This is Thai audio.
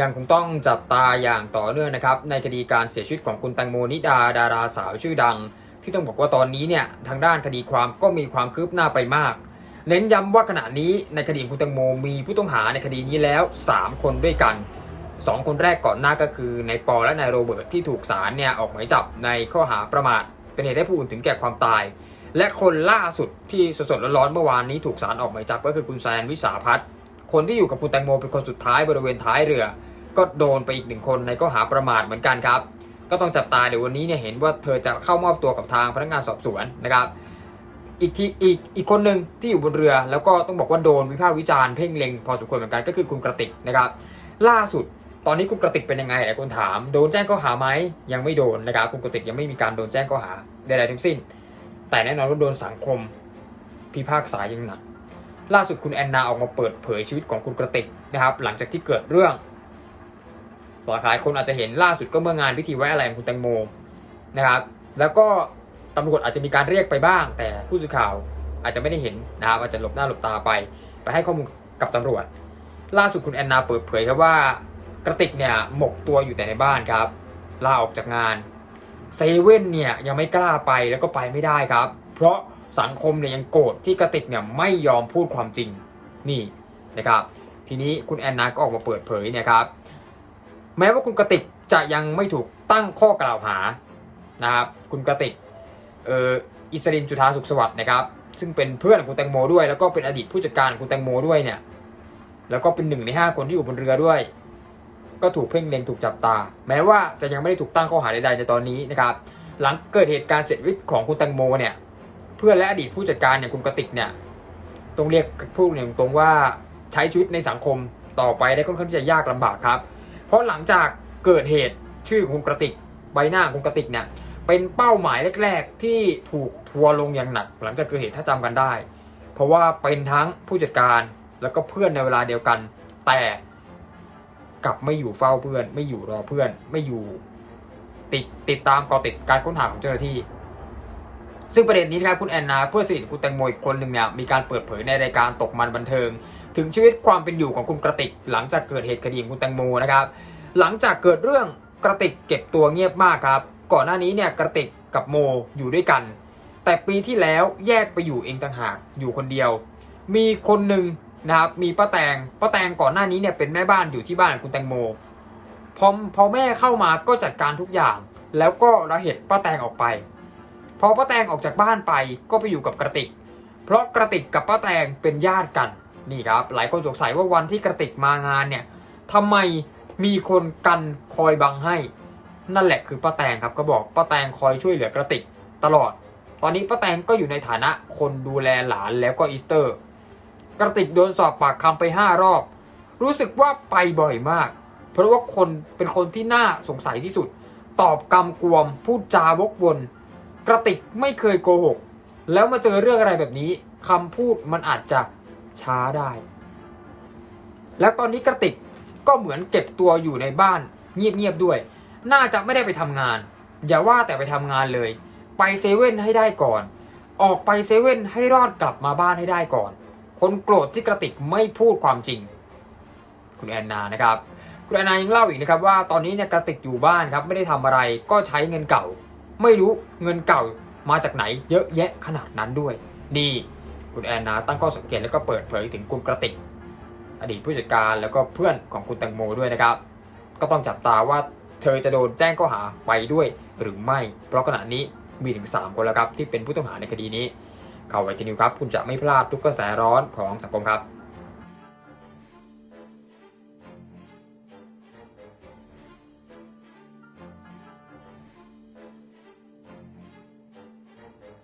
ยังคงต้องจับตาอย่างต่อเนื่องนะครับ ในคดีการเสียชีวิตของคุณแตงโมนิดาดาราสาวชื่อดัง ที่ต้องบอกว่าตอนนี้เนี่ยทางด้านคดีความก็มีความคืบหน้าไปมาก เน้นย้ำว่าขณะนี้ในคดีคุณแตงโมมีผู้ต้องหาในคดีนี้แล้ว 3 คนด้วยกัน 2 คนแรกก่อนหน้าก็คือนายปอและนายโรเบิร์ตที่ถูกศาลเนี่ยออกหมายจับในข้อหาประมาท เป็นเหตุให้ผู้อื่นถึงแก่ความตาย และคนล่าสุดที่สดๆร้อนๆเมื่อวานนี้ถูกศาลออกหมายจับก็คือคุณแซนวิสาพัฒน์คนที่อยู่กับคุณแตงโมเป็นคนสุดท้ายบริเวณท้ายเรือ ก็โดนไปอีกหนึ่งคนในข้อหาประมาทเหมือนกันครับ ก็ต้องจับตาเดี๋ยววันนี้เนี่ยเห็นว่าเธอจะเข้ามอบตัวกับทางพนักงานสอบสวนนะครับอีกทีอีกอีกคนหนึ่งที่อยู่บนเรือ แล้วก็ต้องบอกว่าโดนวิพากษ์วิจารณ์เพ่งเล็งพอสมควรเหมือนกันก็คือคุณกระติกนะครับ ล่าสุดตอนนี้คุณกระติกเป็นยังไงหลายคนถาม โดนแจ้งข้อหาไหมยังไม่โดนนะครับคุณกระติกยังไม่มีการโดนแจ้งข้อหาใดๆทั้งสิ้น แต่แน่นอนว่าโดนสังคมพิพากษายังหนักล่าสุดคุณแอนนาออกมาเปิดเผยชีวิตของคุณกระติกนะครับหลังจากที่เกิดเรื่อง หลายคนอาจจะเห็นล่าสุดก็เมื่องานพิธีไว้อะไรของคุณแตงโมนะครับ แล้วก็ตำรวจอาจจะมีการเรียกไปบ้าง แต่ผู้สื่อข่าวอาจจะไม่ได้เห็นนะครับอาจจะหลบหน้าหลบตาไป ไปให้ข้อมูลกับตำรวจ ล่าสุดคุณแอนนาเปิดเผยครับว่ากระติกเนี่ยหมกตัวอยู่แต่ในบ้านครับลาออกจากงานเซเว่นเนี่ยยังไม่กล้าไปแล้วก็ไปไม่ได้ครับ เพราะสังคมเนี่ยยังโกรธที่กระติกเนี่ยไม่ยอมพูดความจริงนี่นะครับ ทีนี้คุณแอนนาก็ออกมาเปิดเผยเนี่ยครับ แม้ว่าคุณกระติกจะยังไม่ถูกตั้งข้อกล่าวหานะครับคุณกระติกเอออิสรินจุธาสุขสวัสดิ์นะครับ ซึ่งเป็นเพื่อนของคุณแตงโมด้วย แล้วก็เป็นอดีตผู้จัดการคุณแตงโมด้วยเนี่ยแล้วก็เป็นหนึ่งในห้าคนที่อยู่บนเรือด้วย ก็ถูกเพ่งเล็งถูกจับตา แม้ว่าจะยังไม่ได้ถูกตั้งข้อหาใดๆในตอนนี้นะครับ หลังเกิดเหตุการณ์เสียชีวิตของคุณแตงโมเนี่ยเพื่อนและอดีตผู้จัดการเนี่ยคุณกระติกเนี่ยต้องเรียกพูดอย่างตรงว่าใช้ชีวิตในสังคมต่อไปได้ค่อนข้างที่จะยากลำบากครับ เพราะหลังจากเกิดเหตุชื่อคุณกระติกใบหน้าคุณกระติกเนี่ยเป็นเป้าหมายแรก ๆ ที่ถูกทัวลงอย่างหนัก หลังจากเกิดเหตุถ้าจำกันได้ เพราะว่าเป็นทั้งผู้จัดการแล้วก็เพื่อนในเวลาเดียวกัน แต่กลับไม่อยู่เฝ้าเพื่อน ไม่อยู่รอเพื่อน ไม่อยู่ติดติดตามกาะติดการค้นหาของเจ้าหน้าที่ ซึ่งประเด็นนี้นะครับคุณแอนนาเพื่อนสนิทคุณแตงโมอีกคนหนึ่งเนี่ยมีการเปิดเผยในรายการตกมันบันเทิง ถึงชีวิตความเป็นอยู่ของคุณกระติก หลังจากเกิดเหตุคดีของคุณแตงโมนะครับ หลังจากเกิดเรื่องกระติกเก็บตัวเงียบมากครับ ก่อนหน้านี้เนี่ยกระติกกับโมอยู่ด้วยกัน แต่ปีที่แล้วแยกไปอยู่เองต่างหากอยู่คนเดียว มีคนหนึ่งนะครับมีป้าแตงป้าแตงก่อนหน้านี้เนี่ยเป็นแม่บ้านอยู่ที่บ้านคุณแตงโมพอพอแม่เข้ามาก็จัดการทุกอย่าง แล้วก็ระเหตุป้าแตงออกไป พอป้าแตงออกจากบ้านไปก็ไปอยู่กับกระติก เพราะกระติกกับป้าแตงเป็นญาติกัน นี่ครับ หลายคนสงสัยว่าวันที่กระติกมางานเนี่ยทำไมมีคนกันคอยบังให้ นั่นแหละคือป้าแตงครับก็บอกป้าแตงคอยช่วยเหลือกระติกตลอด ตอนนี้ป้าแตงก็อยู่ในฐานะคนดูแลหลานแล้วก็อีสเตอร์ กระติกโดนสอบปากคำไปห้ารอบ รู้สึกว่าไปบ่อยมาก เพราะว่าคนเป็นคนที่น่าสงสัยที่สุด ตอบกำกวมพูดจาวกวนกระติกไม่เคยโกหก แล้วมาเจอเรื่องอะไรแบบนี้คำพูดมันอาจจะ ช้าได้ แล้วตอนนี้กระติกก็เหมือนเก็บตัวอยู่ในบ้านเงียบๆด้วย น่าจะไม่ได้ไปทำงาน อย่าว่าแต่ไปทำงานเลย ไปเซเว่นให้ได้ก่อน ออกไปเซเว่นให้รอดกลับมาบ้านให้ได้ก่อน คนโกรธที่กระติกไม่พูดความจริง คุณแอนนานะครับคุณแอนนายังเล่าอีกนะครับว่าตอนนี้เนี่ยกระติกอยู่บ้านครับไม่ได้ทำอะไรก็ใช้เงินเก่า ไม่รู้เงินเก่ามาจากไหนเยอะแยะขนาดนั้นด้วย นี่ คุณแอนนาตั้งข้อสังเกตแล้วก็เปิดเผยถึงคุณกระติก อดีตผู้จัดการแล้วก็เพื่อนของคุณแตงโมด้วยนะครับ ก็ต้องจับตาว่าเธอจะโดนแจ้งข้อหาไปด้วยหรือไม่ เพราะขณะนี้มีถึง 3 คนแล้วครับที่เป็นผู้ต้องหาในคดีนี้ เข้าไว้ทีนิวครับ คุณจะไม่พลาดทุกกระแสร้อนของสังคมครับ